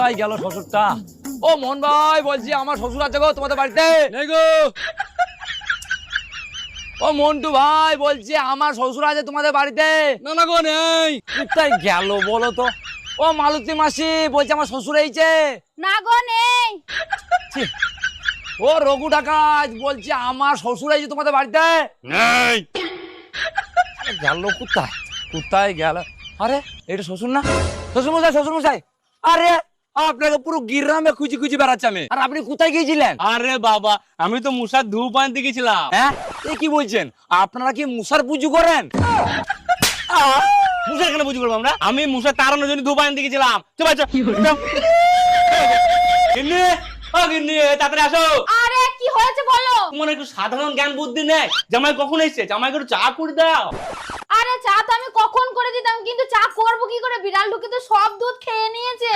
কোথায় গেল শ্বশুরটা? ও মোহন ভাই বলছি আমার শ্বশুর আছে গো তোমাদের বাড়িতে। নেই গো। ও মন্টু ভাই বলছি আমার শ্বশুর আছে তোমাদের বাড়িতে। না না গো নেই। কোথায় গেল বলো তো? ও মালতী মাসি বলছে আমার শ্বশুর এইছে না গো নেই। ও রঘু ডাকাত বলছে আমার শ্বশুর এইছে তোমাদের বাড়িতে। নেই। গেল কোথায়? কোথায় গেল? আরে এটা শ্বশুর না? শ্বশুর মশাই শ্বশুর মশাই আরে আপনাকে পুরো গিরামে খুঁজি খুঁজি বেড়াচ্ছে আমি। আর আপনি কোথায় গিয়েছিলেন? আরে বাবা আমি তো মুসার ধূপ আনতে গেছিলাম হ্যাঁ? এ কি বলছেন? আপনারা কি মুসার পুজো করেন? মুসা কেন বুঝি করব আমরা? আমি মুসা তাড়ানোর জন্য ধূপ আনতে গেছিলাম গিন্নি ও গিন্নি তাড়াতাড়ি আসো। আরে কি হয়েছে বলো? তোমার একটু সাধারণ জ্ঞান বুদ্ধি নেই? জামাই কখন এসছে? জামাইকে একটু চা করে দাও। আরে চা তো আমি কখন করে দিতাম কিন্তু চা করব কি করে? বিড়াল ঢুকে তো সব দুধ খেয়ে নিয়েছে।